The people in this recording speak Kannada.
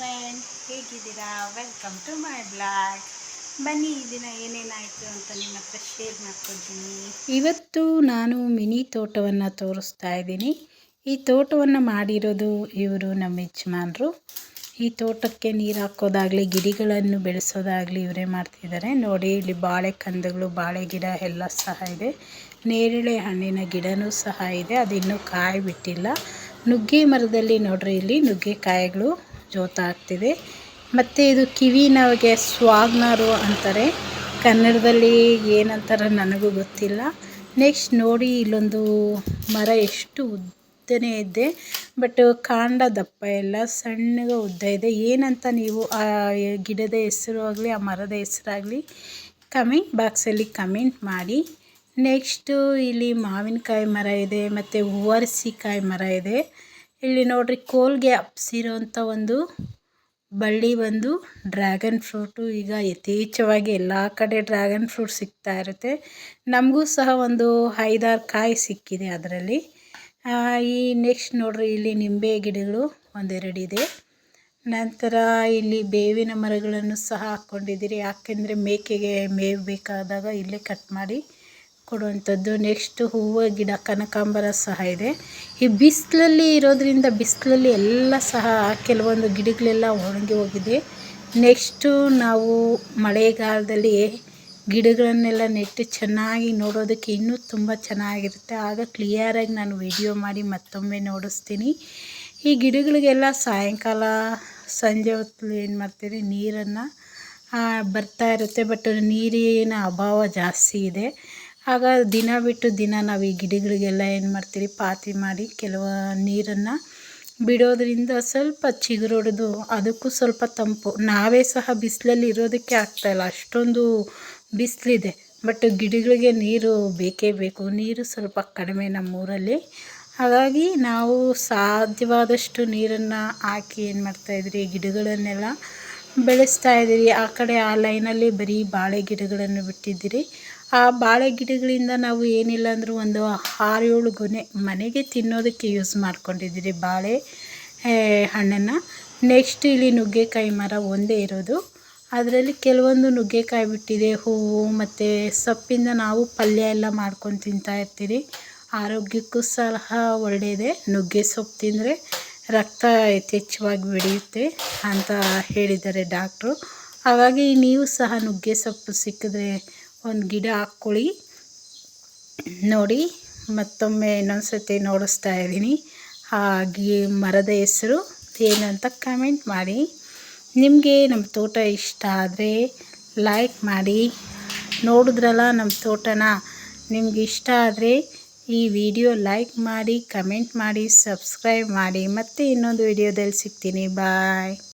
ಫ್ರೆಂಡ್ ಹೇಗಿದ್ದೀರಾ? ವೆಲ್ಕಮ್ ಟು ಮೈ ಬ್ಲಾಗ್ ಬನ್ನಿ, ಈ ದಿನ ಏನೇನಾಯಿತು ಅಂತ ನಿಮ್ಮ ಹತ್ರ ಶೇರ್ ಮಾಡ್ಕೊತೀನಿ ಇವತ್ತು ನಾನು ಮಿನಿ ತೋಟವನ್ನು ತೋರಿಸ್ತಾ ಇದ್ದೀನಿ. ಈ ತೋಟವನ್ನು ಮಾಡಿರೋದು ಇವರು ನಮ್ಮ ಯಜಮಾನರು. ಈ ತೋಟಕ್ಕೆ ನೀರು ಹಾಕೋದಾಗಲಿ, ಗಿಡಗಳನ್ನು ಬೆಳೆಸೋದಾಗಲಿ ಇವರೇ ಮಾಡ್ತಿದ್ದಾರೆ. ನೋಡಿ, ಇಲ್ಲಿ ಬಾಳೆ ಕಂದಗಳು ಬಾಳೆ ಗಿಡ ಎಲ್ಲ ಸಹ ಇದೆ. ನೇರಳೆ ಹಣ್ಣಿನ ಗಿಡನೂ ಸಹ ಇದೆ. ಅದು ಇನ್ನೂ ಕಾಯಿ ಬಿಟ್ಟಿಲ್ಲ ನುಗ್ಗೆ ಮರದಲ್ಲಿ ನೋಡ್ರಿ, ಇಲ್ಲಿ ನುಗ್ಗೆಕಾಯಿಗಳು ಜೋತಾಗ್ತಿದೆ ಮತ್ತು ಇದು ಕಿವಿ ನಾವಿಗೆ ಸ್ವಾಗ್ನಾರು ಅಂತಾರೆ. ಕನ್ನಡದಲ್ಲಿ ಏನಂತಾರೆ ನನಗೂ ಗೊತ್ತಿಲ್ಲ. ನೆಕ್ಸ್ಟ್ ನೋಡಿ ಇಲ್ಲೊಂದು ಮರ ಎಷ್ಟು ಉದ್ದನೇ ಇದೆ. ಬಟ್ ಕಾಂಡ ದಪ್ಪ ಎಲ್ಲ ಸಣ್ಣಗೆ ಉದ್ದ ಇದೆ. ಏನಂತ ನೀವು ಆ ಗಿಡದ ಹೆಸರು ಆಗಲಿ, ಆ ಮರದ ಹೆಸರಾಗಲಿ ಕಮೆಂಟ್ ಬಾಕ್ಸಲ್ಲಿ ಕಮೆಂಟ್ ಮಾಡಿ. ನೆಕ್ಸ್ಟು ಇಲ್ಲಿ ಮಾವಿನಕಾಯಿ ಮರ ಇದೆ, ಮತ್ತು ಹೂವರ್ಸಿಕಾಯಿ ಮರ ಇದೆ. ಇಲ್ಲಿ ನೋಡ್ರಿ ಕೋಲ್ಗೆ ಹಬ್ಸಿರೋಂಥ ಒಂದು ಬಳ್ಳಿ ಬಂದು ಡ್ರ್ಯಾಗನ್ ಫ್ರೂಟು ಈಗ ಯಥೇಚ್ಛವಾಗಿ ಎಲ್ಲ ಕಡೆ ಡ್ರ್ಯಾಗನ್ ಫ್ರೂಟ್ ಸಿಗ್ತಾ ಇರುತ್ತೆ. ನಮಗೂ ಸಹ ಒಂದು ಐದಾರು ಕಾಯಿ ಸಿಕ್ಕಿದೆ ಅದರಲ್ಲಿ. ಈ ನೆಕ್ಸ್ಟ್ ನೋಡ್ರಿ ಇಲ್ಲಿ ನಿಂಬೆ ಗಿಡಗಳು ಒಂದೆರಡಿದೆ. ನಂತರ ಇಲ್ಲಿ ಬೇವಿನ ಮರಗಳನ್ನು ಸಹ ಹಾಕ್ಕೊಂಡಿದ್ದೀರಿ. ಯಾಕೆಂದರೆ ಮೇಕೆಗೆ ಮೇವು ಬೇಕಾದಾಗ ಇಲ್ಲೇ ಕಟ್ ಮಾಡಿ ಕೊಡುವಂಥದ್ದು. ನೆಕ್ಸ್ಟ್ ಹೂವು, ಗಿಡ, ಕನಕಾಂಬರ ಸಹ ಇದೆ. ಈ ಬಿಸಿಲಲ್ಲಿ ಇರೋದರಿಂದ ಬಿಸಿಲಲ್ಲಿ ಎಲ್ಲ ಸಹ ಕೆಲವೊಂದು ಗಿಡಗಳೆಲ್ಲ ಒಣಗಿ ಹೋಗಿದೆ. ನೆಕ್ಸ್ಟು ನಾವು ಮಳೆಗಾಲದಲ್ಲಿ ಗಿಡಗಳನ್ನೆಲ್ಲ ನೆಟ್ಟು ಚೆನ್ನಾಗಿ ನೋಡೋದಕ್ಕೆ ಇನ್ನೂ ತುಂಬ ಚೆನ್ನಾಗಿರುತ್ತೆ. ಆಗ ಕ್ಲಿಯರಾಗಿ ನಾನು ವಿಡಿಯೋ ಮಾಡಿ ಮತ್ತೊಮ್ಮೆ ನೋಡಿಸ್ತೀನಿ. ಈ ಗಿಡಗಳಿಗೆಲ್ಲ ಸಾಯಂಕಾಲ, ಸಂಜೆ ಹೊತ್ತು ಏನು ಮಾಡ್ತೀರಿ? ನೀರನ್ನು ಬರ್ತಾ ಇರುತ್ತೆ. ಬಟ್ ನೀರಿನ ಅಭಾವ ಜಾಸ್ತಿ ಇದೆ. ಆಗ ದಿನ ಬಿಟ್ಟು ದಿನ ನಾವು ಈ ಗಿಡಗಳಿಗೆಲ್ಲ ಏನು ಮಾಡ್ತೀರಿ? ಪಾತಿ ಮಾಡಿ ಕೆಲವು ನೀರನ್ನು ಬಿಡೋದ್ರಿಂದ ಸ್ವಲ್ಪ ಚಿಗುರೊಡೆದು ಅದಕ್ಕೂ ಸ್ವಲ್ಪ ತಂಪು. ನಾವೇ ಸಹ ಬಿಸಿಲಲ್ಲಿ ಇರೋದಕ್ಕೆ ಆಗ್ತಾಯಿಲ್ಲ ಅಷ್ಟೊಂದು ಬಿಸಿಲಿದೆ. ಬಟ್ ಗಿಡಗಳಿಗೆ ನೀರು ಬೇಕೇ ಬೇಕು. ನೀರು ಸ್ವಲ್ಪ ಕಡಿಮೆ ನಮ್ಮೂರಲ್ಲಿ ಹಾಗಾಗಿ ನಾವು ಸಾಧ್ಯವಾದಷ್ಟು ನೀರನ್ನು ಹಾಕಿ ಏನು ಮಾಡ್ತಾಯಿದ್ರಿ ಗಿಡಗಳನ್ನೆಲ್ಲ ಬೆಳೆಸ್ತಾ ಇದ್ದೀರಿ. ಆ ಕಡೆ ಆ ಲೈನಲ್ಲಿ ಬರೀ ಬಾಳೆ ಗಿಡಗಳನ್ನು ಬಿಟ್ಟಿದ್ದೀರಿ. ಆ ಬಾಳೆ ಗಿಡಗಳಿಂದ ನಾವು ಏನಿಲ್ಲ ಅಂದರೂ ಒಂದು ಆರು ಏಳು ಗೊನೆ ಮನೆಗೆ ತಿನ್ನೋದಕ್ಕೆ ಯೂಸ್ ಮಾಡ್ಕೊಂಡಿದ್ದೀರಿ ಬಾಳೆ ಹಣ್ಣನ್ನು. ನೆಕ್ಸ್ಟ್ ಇಲ್ಲಿ ನುಗ್ಗೆಕಾಯಿ ಮರ ಒಂದೇ ಇರೋದು. ಅದರಲ್ಲಿ ಕೆಲವೊಂದು ನುಗ್ಗೆಕಾಯಿ ಬಿಟ್ಟಿದೆ. ಹೂವು ಮತ್ತು ಸೊಪ್ಪಿಂದ ನಾವು ಪಲ್ಯ ಎಲ್ಲ ಮಾಡ್ಕೊಂಡು ತಿಂತಾ ಇರ್ತೀರಿ. ಆರೋಗ್ಯಕ್ಕೂ ಸಹ ಒಳ್ಳೆಯದೇ. ನುಗ್ಗೆ ಸೊಪ್ಪು ತಿಂದರೆ ರಕ್ತ ಯಥೇಚ್ಛವಾಗಿ ಬೆಳೆಯುತ್ತೆ ಅಂತ ಹೇಳಿದ್ದಾರೆ ಡಾಕ್ಟ್ರು. ಹಾಗಾಗಿ ನೀವು ಸಹ ನುಗ್ಗೆ ಸೊಪ್ಪು ಸಿಕ್ಕಿದ್ರೆ ಒಂದು ಗಿಡ ಹಾಕ್ಕೊಳ್ಳಿ. ನೋಡಿ, ಮತ್ತೊಮ್ಮೆ ಇನ್ನೊಂದು ಸತಿ ನೋಡಿಸ್ತಾ ಇದ್ದೀನಿ. ಹಾಗೆ ಮರದ ಹೆಸರು ಏನಂತ ಕಮೆಂಟ್ ಮಾಡಿ. ನಿಮಗೆ ನಮ್ಮ ತೋಟ ಇಷ್ಟ ಆದರೆ ಲೈಕ್ ಮಾಡಿ. ನೋಡಿದ್ರಲ್ಲ ನಮ್ಮ ತೋಟನ. ನಿಮ್ಗೆ ಇಷ್ಟ ಆದರೆ ಈ ವಿಡಿಯೋ ಲೈಕ್ ಮಾಡಿ ಕಮೆಂಟ್ ಮಾಡಿ ಸಬ್ಸ್ಕ್ರೈಬ್ ಮಾಡಿ. ಮತ್ತೆ ಇನ್ನೊಂದು ವಿಡಿಯೋದಲ್ಲಿ ಸಿಗ್ತೀನಿ. ಬಾಯ್.